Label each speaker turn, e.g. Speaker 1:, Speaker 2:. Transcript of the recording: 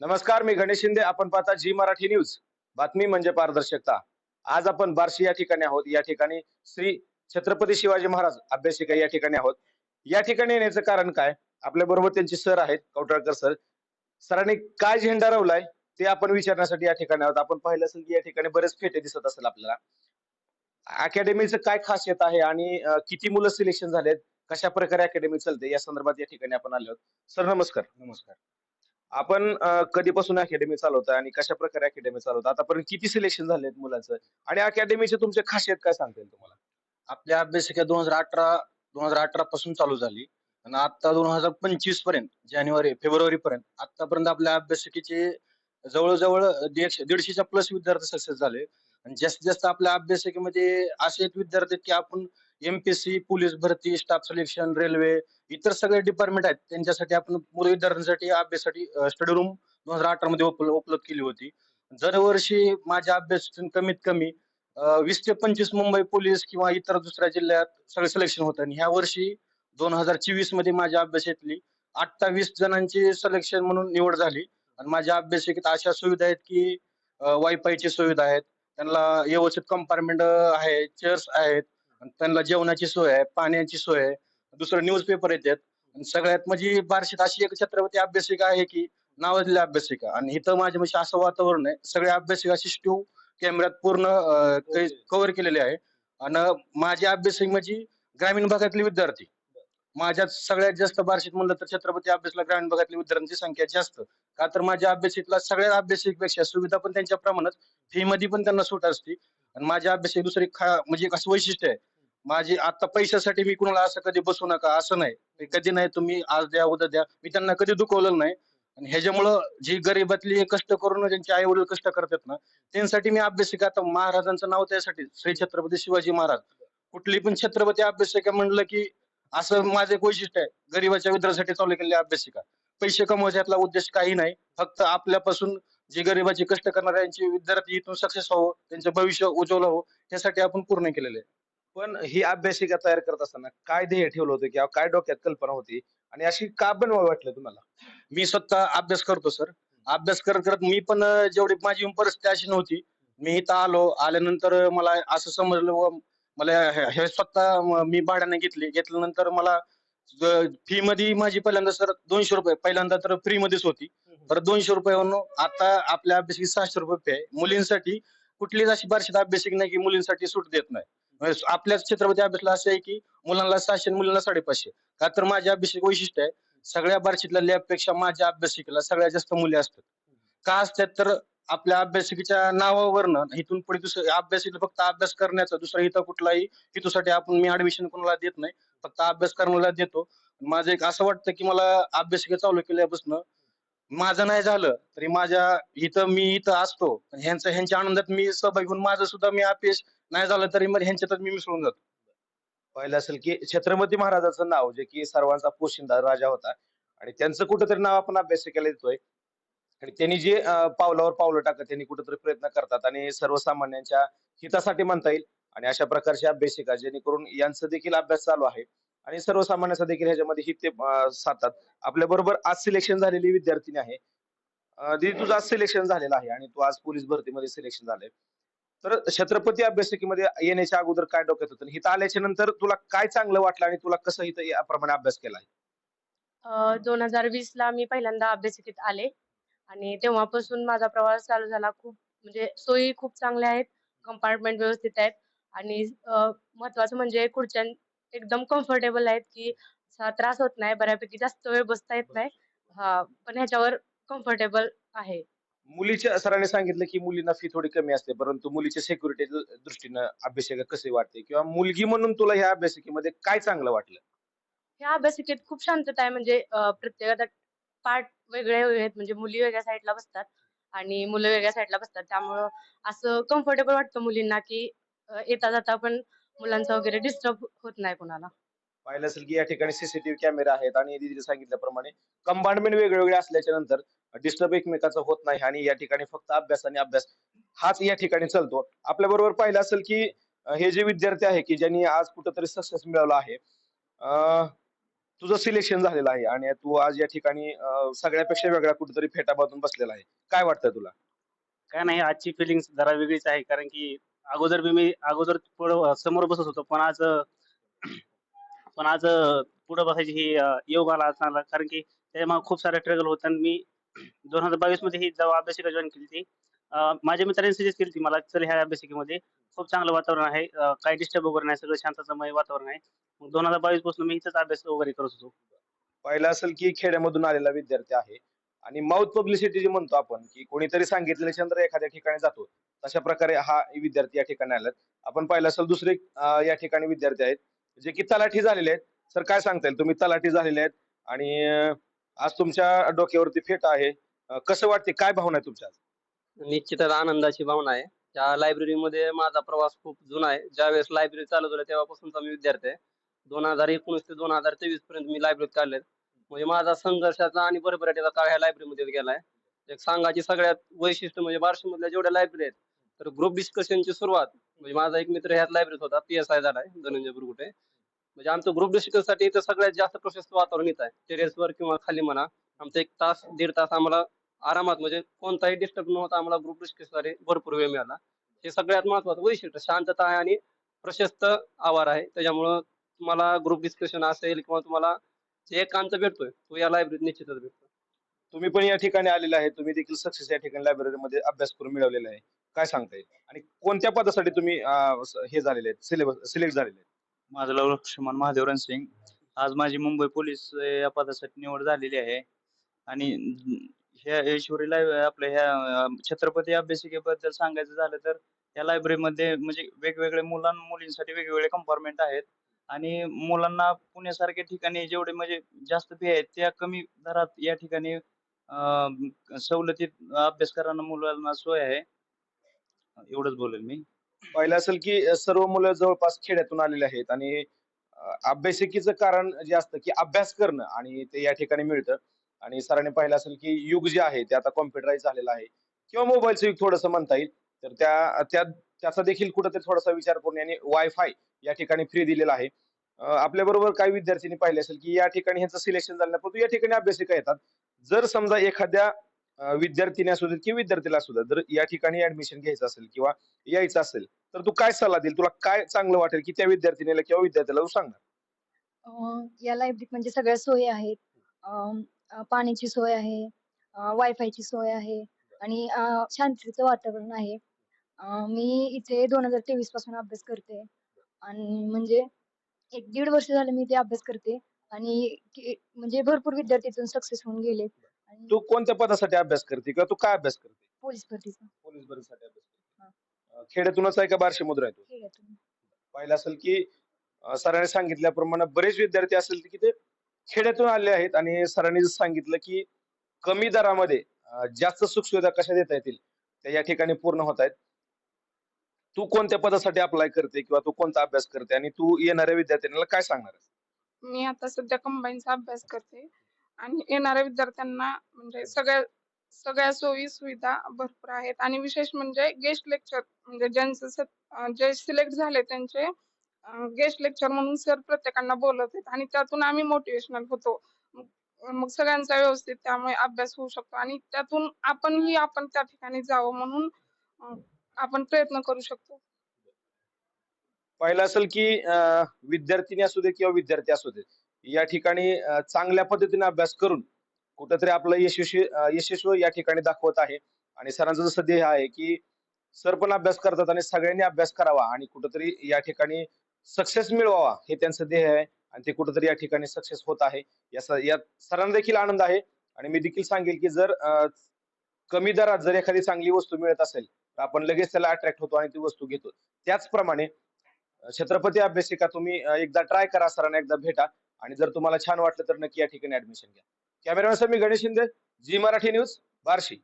Speaker 1: नमस्कार मी गणेश शिंदे. आपण पाहता जी मराठी न्यूज. बातमी म्हणजे पारदर्शकता. आज आपण बार्शी या ठिकाणी आहोत. या ठिकाणी श्री छत्रपती शिवाजी महाराज अभ्यासिका या ठिकाणी आहोत. या ठिकाणी येण्याचं कारण काय? आपल्या बरोबर त्यांचे सर आहेत कवटाळकर सर. सरांनी काय झेंडा रवलाय ते आपण विचारण्यासाठी या ठिकाणी आहोत. आपण पाहिलं असेल की या ठिकाणी बरेच फेटे दिसत असेल आपल्याला. अकॅडमीचं काय खासियत आहे आणि किती मुलं सिलेक्शन झालेत? कशा प्रकारे अकॅडमी चालते? या संदर्भात या ठिकाणी आपण आलो आहोत. सर नमस्कार.
Speaker 2: नमस्कार.
Speaker 1: आपण कधीपासून अकॅडमी चालवताय आणि कशा प्रकारे अकॅडमी चालवता आतापर्यंत किती सिलेक्शन झालेत मुलांचं? आणि अकॅडमीचे तुमचे खासियत काय सांगता येईल तुम्हाला?
Speaker 2: आपल्या अभ्यासिका दोन हजार अठरा दोन हजार अठरा पासून चालू झाली. आणि आता दोन हजार पंचवीसपर्यंत जानेवारी फेब्रुवारी पर्यंत आतापर्यंत आपल्या अभ्यासिकेचे जवळजवळ दीडशे दीडशेच्या प्लस विद्यार्थी सक्सेस झाले. आणि जास्तीत जास्त आपल्या अभ्यासिकेमध्ये असे आहेत विद्यार्थी आहेत की आपण एमपीएससी पोलीस भरती स्टाफ सिलेक्शन रेल्वे इतर सगळे डिपार्टमेंट आहेत त्यांच्यासाठी आपण मुलं विद्यार्थ्यांसाठी अभ्यासासाठी स्टडी रूम दोन हजार अठरा मध्ये उपलब्ध केली होती. दरवर्षी माझ्या अभ्यास कमीत कमी वीस ते पंचवीस मुंबई पोलीस किंवा इतर दुसऱ्या जिल्ह्यात सगळे सिलेक्शन होतं. आणि ह्या वर्षी दोन हजार चोवीसमध्ये माझ्या अभ्यासातली अठ्ठावीस जणांची सिलेक्शन म्हणून निवड झाली. आणि माझ्या अभ्यासिकेत अशा सुविधा आहेत की वायफायची सुविधा आहेत. त्यांना व्यवस्थित कंपार्टमेंट आहे चेअर्स आहेत. आणि त्यांना जेवणाची सोय आहे पाण्याची सोय आहे. दुसरं न्यूजपेपर येतात. आणि सगळ्यात म्हणजे बार्शीत अशी एक छत्रपती अभ्यासिका आहे की नावाजलेली अभ्यासिका. आणि इथं माझ्या म्हणजे असं वातावरण आहे सगळ्या अभ्यासिका सिस्टीव कॅमेऱ्यात पूर्ण कव्हर केलेले आहे. आणि माझ्या अभ्यासिक म्हणजे ग्रामीण भागातले विद्यार्थी. माझ्यात सगळ्यात जास्त बार्शीत म्हणलं तर छत्रपती अभ्यासला ग्रामीण भागातल्या विद्यार्थ्यांची संख्या जास्त. का तर माझ्या अभ्यासिकला सगळ्या अभ्यासिकपेक्षा सुविधा पण त्यांच्या प्रमाणात फी मध्ये पण त्यांना सूट असते. आणि माझ्या अभ्यासिक दुसरी खा म्हणजे एक असं वैशिष्ट्य आहे माझी आता पैशासाठी मी कुणाला असं कधी बसू नका असं नाही. मी कधी नाही तुम्ही आज द्या उद्या द्या. मी त्यांना कधी दुखवलं नाही. आणि ह्याच्यामुळं जी गरीबातली कष्ट करून ज्यांचे आई वडील कष्ट करतात ना त्यांसाठी मी अभ्यासिका आता महाराजांचं नाव त्यासाठी श्री छत्रपती शिवाजी महाराज. कुठली पण छत्रपती अभ्यासिका म्हणलं की असं माझं एक वैशिष्ट्य आहे. गरीबाच्या विद्रासाठी चालू केलेली अभ्यासिका. पैसे कमवायचा उद्देश काही नाही. फक्त आपल्यापासून जी गरीबाची कष्ट करणाऱ्यांची विद्यार्थी इथून सक्सेस व्हावं त्यांचं भविष्य उज्ज्वल व्हावं त्यासाठी आपण पूर्ण केलेलं आहे.
Speaker 1: पण ही अभ्यासिका तयार करत असताना काय ध्येय ठेवलं होतं किंवा काय डोक्यात कल्पना होती? आणि अशी का बनवा वाटलं तुम्हाला?
Speaker 2: मी स्वतः अभ्यास करतो सर. अभ्यास करत करत मी पण जेवढी माझी परिस्थिती अशी नव्हती. मी इथं आलो आल्यानंतर मला असं समजलं व मला हे स्वतः मी भाड्याने घेतली. घेतल्यानंतर मला फी मध्ये माझी पहिल्यांदा सर दोनशे रुपये. पहिल्यांदा तर फ्री मध्येच होती. तर दोनशे रुपये आता आपल्या अभ्यासिक सहाशे रुपये आहे. मुलींसाठी कुठलीच अशी बार्शीत अभ्यासिक नाही की मुलींसाठी सूट देत नाही. म्हणजे आपल्याच छत्रपती अभ्यासला असं आहे की मुलांना सहाशे मुलींना साडेपाचशे. का तर माझ्या अभ्यासिक वैशिष्ट्य आहे सगळ्या बार्शीतल्या लॅबपेक्षा माझ्या अभ्यासिकेला सगळ्यात जास्त मुली असतात. का असतात तर आपल्या अभ्यासिकेच्या नावावरनं इथून पुढे दुसरं अभ्यासिक फक्त अभ्यास करण्याचा दुसरा इथं कुठलाही हेतूसाठी आपण मी ऍडमिशन कोणाला देत नाही. फक्त अभ्यास करण्याला देतो. माझं एक असं वाटतं की मला अभ्यासिका चालू केल्यापासून माझं नाही झालं तरी माझ्या इथं मी इथं असतो. ह्यांचं ह्यांच्या आनंदात मी सहभागी होऊन माझं सुद्धा मी अपयश नाही झालं तरी मग ह्यांच्यातच मी मिसळून जातो.
Speaker 1: पाहिलं असेल की छत्रपती महाराजाचं नाव जे की सर्वांचा पोशिंदा राजा होता आणि त्यांचं कुठंतरी नाव आपण अभ्यास केला देतोय. आणि त्यांनी जे पावलावर पावलं टाकत त्यांनी कुठेतरी प्रयत्न करतात आणि सर्वसामान्यांच्या हितासाठी म्हणता येईल. आणि अशा प्रकारच्या अभ्यासिका जेणेकरून यांचं देखील अभ्यास चालू आहे. आणि सर्वसामान्यांचा देखील ह्याच्यामध्ये हित ते साधतात. आपल्या बरोबर आज सिलेक्शन झालेली विद्यार्थिनी आहे. दीदी तुझं आज सिलेक्शन झालेलं आहे आणि तू आज पोलीस भरतीमध्ये सिलेक्शन झालंय. तर छत्रपती अभ्यासिकेमध्ये येण्याच्या अगोदर काय डोक्यात होतं? हिथं आल्याच्यानंतर तुला काय चांगलं वाटलं आणि तुला कसं हिथं याप्रमाणे अभ्यास केलाय
Speaker 3: दोन हजार वीस ला मी पहिल्यांदा अभ्यासिकेत आले. आणि तेव्हापासून माझा प्रवास चालू झाला खूप म्हणजे सोयी खूप चांगल्या आहेत कंपार्टमेंट व्यवस्थित आहेत. आणि महत्वाचं म्हणजे खुर्च्या एकदम कम्फर्टेबल आहेत की त्रास होत नाही बऱ्यापैकी जास्त वेळ बसता येत नाही. हा पण ह्याच्यावर कम्फर्टेबल आहे.
Speaker 1: मुलीच्या सरांनी सांगितलं की मुलींना फी थोडी कमी असते परंतु मुलीच्या सिक्युरिटी दृष्टीनं अभ्यासिका कसे वाटते किंवा मुलगी म्हणून तुला ह्या अभ्यासिकेमध्ये काय चांगलं वाटलं?
Speaker 3: ह्या अभ्यासिकेत खूप शांतता आहे म्हणजे प्रत्येकाचा पार्ट वेगळे आहेत म्हणजे मुली वेगळ्या साईडला बसतात आणि मुलं वेगळ्या साईडला बसतात. त्यामुळं असं कम्फर्टेबल वाटतं मुलींना की येता जाता पण मुलांचा वगैरे डिस्टर्ब होत नाही कोणाला.
Speaker 1: पाहिलं असेल की या ठिकाणी सीसीटीव्ही कॅमेरा आहेत आणि दीदीने सांगितल्याप्रमाणे कंपार्टमेंट वेगवेगळे असल्याच्या नंतर डिस्टर्ब एकमेकाचा होत नाही आणि या ठिकाणी फक्त अभ्यास आणि अभ्यास हाच या ठिकाणी चालतो. आपल्या बरोबर पाहिलं असेल की हे जे विद्यार्थी आहे की ज्यांनी आज कुठंतरी सक्सेस मिळवला आहे अं, तुझं सिलेक्शन झालेलं आहे आणि तू आज या ठिकाणी सगळ्यापेक्षा वेगळा कुठेतरी फेटा बांधून बसलेला आहे. काय वाटतं तुला?
Speaker 4: काय नाही आजची फिलिंग जरा वेगळीच आहे कारण की अगोदर बी मी अगोदर पुढं समोर बसत होतो पण आज पण आज पुढे बसायची ही योग आला चांगला कारण की त्याच्यामुळे खूप सारे ट्रगल होते आणि मी दोन हजार बावीसमध्ये ही जेव्हा अभ्यासिका जॉईन केली ती माझ्या मित्रांनी सजेस्ट केली ती मला चल ह्या अभ्यासिकेमध्ये खूप चांगलं वातावरण आहे काही डिस्टर्ब वगैरे नाही सगळं शांततामय वातावरण आहे. मग दोन हजार बावीसपासून मी इथंच अभ्यास वगैरे करत होतो.
Speaker 1: पहिला असेल की खेड्यामधून आलेला विद्यार्थी आहे आणि माउथ पब्लिसिटी जी म्हणतो आपण की कोणीतरी सांगितलेलं चंद्र एखाद्या ठिकाणी जातो तशा प्रकारे हा विद्यार्थी या ठिकाणी आलात. आपण पाहिलं असेल दुसरे या ठिकाणी विद्यार्थी आहेत जे की तलाठी झालेले आहेत. सर काय सांगता येईल? तुम्ही तलाठी झालेले आहेत आणि आज तुमच्या डोक्यावरती फेट आहे. कसं वाटते काय भावना आहे तुमच्या
Speaker 5: निश्चितच आनंदाची भावना आहे. त्या लायब्ररीमध्ये माझा प्रवास खूप जुना आहे. ज्यावेळेस लायब्ररी चालू झाली तेव्हापासूनचा मी विद्यार्थी आहे. दोन हजार एकोणीस ते दोन हजार तेवीस पर्यंत मी लायब्ररीत काढले म्हणजे माझा संघर्षाचा आणि बरोबरीचा काळ ह्या लायब्ररीमध्ये गेलाय. एक संघाची सगळ्यात वैशिष्ट्य म्हणजे बार्शीमधल्या जेवढ्या लायब्ररी आहेत तर ग्रुप डिस्कशनची सुरुवात म्हणजे माझा एक मित्र ह्याच लायब्ररीत होता पी एस आय झालाय धनंजय बुरगुटे. म्हणजे आमचं ग्रुप डिस्कशनसाठी इथं सगळ्यात जास्त प्रशस्त वातावरण येत आहे. टेरेसवर किंवा खाली म्हणा आमचं एक तास दीड तास आम्हाला आरामात म्हणजे कोणताही डिस्टर्ब न होता आम्हाला ग्रुप डिस्कशनसाठी भरपूर वेळ मिळाला. हे सगळ्यात महत्वाचं वैशिष्ट्य शांतता आहे आणि प्रशस्त आवार आहे. त्याच्यामुळं तुम्हाला ग्रुप डिस्कशन असेल किंवा तुम्हाला जे एकांत भेटतोय तो या लायब्ररीत निश्चितच भेटतो
Speaker 1: तुम्ही पण या ठिकाणी आलेले आहे तुम्ही देखील सक्सेस या ठिकाणी लायब्ररीमध्ये अभ्यास करून मिळवलेला आहे. काय सांगता येईल? आणि कोणत्या पदासाठी तुम्ही अं, स- हे झालेले आहेत सिलेबस सिलेक्ट झालेले आहेत?
Speaker 6: माझं नाव लक्ष्मण महादेव रणसिंग आज माझी मुंबई पोलीस अं, या पदासाठी निवड झालेली आहे. आणि ह्या ईश्वरीला आपल्या ह्या अं, छत्रपती अभ्यासिकेबद्दल सांगायचं झालं तर या लायब्ररीमध्ये म्हणजे वेगवेगळे मुलां मुलींसाठी वेगवेगळे कंपार्टमेंट आहेत. आणि मुलांना पुण्यासारख्या ठिकाणी जेवढे म्हणजे जास्त फी आहेत त्या कमी दरात या ठिकाणी अं, सवलतीत अभ्यास करणं मुलांना सोय आहे. एवढंच बोलेल मी.
Speaker 1: पाहिलं असेल की अ, सर्व मुलं जवळपास खेड्यातून आलेले आहेत आणि अ, अभ्यासिकेचं कारण जे असतं की अभ्यास करणं आणि ते या ठिकाणी मिळतं. आणि सरांनी पाहिलं असेल की युग जे आहे ते आता कॉम्प्युटराईज झालेलं आहे. किंवा मोबाईलचं युग थोडंसं म्हणता येईल. तर त्या त्या त्याचा देखील कुठंतरी थोडासा विचार करून यांनी वायफाय या ठिकाणी फ्री दिलेला आहे. आपल्या बरोबर काही विद्यार्थ्यांनी पाहिले असेल की या ठिकाणी ह्यांचं सिलेक्शन झालं नाही, परंतु या ठिकाणी अभ्यासिका येतात. जर समजा एखाद्या अ, विद्यार्थिनी असू देत किंवा विद्यार्थीला असू देत जर या ठिकाणी ऍडमिशन घ्यायचं असेल किंवा यायचं असेल तर तू काय सल्ला देईल? तुला काय चांगलं वाटेल की त्या विद्यार्थिनीला किंवा विद्यार्थ्याला तू सांगणार
Speaker 7: या लायब्ररीत म्हणजे सगळ्या सोयी आहेत. पाण्याची सोय आहे वायफायची सोय आहे आणि शांतीचं शांततेचं वातावरण आहे. मी इथे दोन हजार तेवीसपासून अभ्यास करते. आणि म्हणजे एक दीड वर्ष झालं मी इथे अभ्यास करते आणि कि- म्हणजे भरपूर विद्यार्थी इथून सक्सेस होऊन गेले. आणि
Speaker 1: तू कोणत्या पदासाठी अभ्यास करते किंवा तू काय अभ्यास करते?
Speaker 7: पोलीस भरतीचा.
Speaker 1: पोलीस भरतीसाठी अभ्यास करते. अ, खेड्यातूनच आहे का बार्शी मुद्रा आहे तू? पाहिलं असेल की अ, सरांनी सांगितल्याप्रमाणे बरेच विद्यार्थी असेल की ते खेड्यातून आले आहेत आणि सरांनी सांगितलं की कमी दरामध्ये अ, जास्त सुखसुविधा कशा देता येतील त्या या ठिकाणी पूर्ण होत आहेत. तू कोणत्या पदासाठी अप्लाय करते किंवा तू कोणता अभ्यास करते आणि तू येणाऱ्या विद्यार्थ्यांना काय सांगणार आहेस?
Speaker 8: मी आता सध्या कंबाईनचा अभ्यास करते. आणि येणाऱ्या विद्यार्थ्यांना म्हणजे सगळ्या सगळ्या सोयी सुविधा भरपूर आहेत. आणि विशेष म्हणजे गेस्ट लेक्चर म्हणजे ज्यांचं स- अं, जे सिलेक्ट झाले त्यांचे गेस्ट लेक्चर म्हणून सर प्रत्येकांना बोलत आहेत. आणि त्यातून आम्ही मोटिवेशनल होतो. मग मग सगळ्यांचा व्यवस्थित त्यामुळे अभ्यास होऊ शकतो. आणि त्यातून आपणही आपण त्या ठिकाणी जावं म्हणून अं, आपण प्रयत्न करू शकतो.
Speaker 1: पाहिलं असेल की विद्यार्थिनी असू दे किंवा विद्यार्थी असू दे या ठिकाणी चांगल्या पद्धतीने अभ्यास करून कुठंतरी आपलं यशस्वी यशस्व यशस्वी या ठिकाणी दाखवत आहे. आणि सरांचं जसं ध्येय आहे की सर पण अभ्यास करतात आणि सगळ्यांनी अभ्यास करावा आणि कुठंतरी या ठिकाणी सक्सेस मिळवावा हे त्यांचं ध्येय आहे आणि ते कुठंतरी या ठिकाणी सक्सेस होत आहे. या यात सरांना देखील आनंद आहे आणि मी देखील सांगेल की जर कमी दरात जर एखादी चांगली वस्तू मिळत असेल तर आपण लगेच त्याला अट्रॅक्ट होतो आणि ती वस्तू घेतो. त्याचप्रमाणे छत्रपती अभ्यासिका तुम्ही एकदा ट्राय करा सरांना एकदा भेटा. आणि जर तुम्हाला छान वाटलं तर नक्की या ठिकाणी ऍडमिशन घ्या. कॅमेरामॅन सर मी गणेश शिंदे जी मराठी न्यूज बार्शी.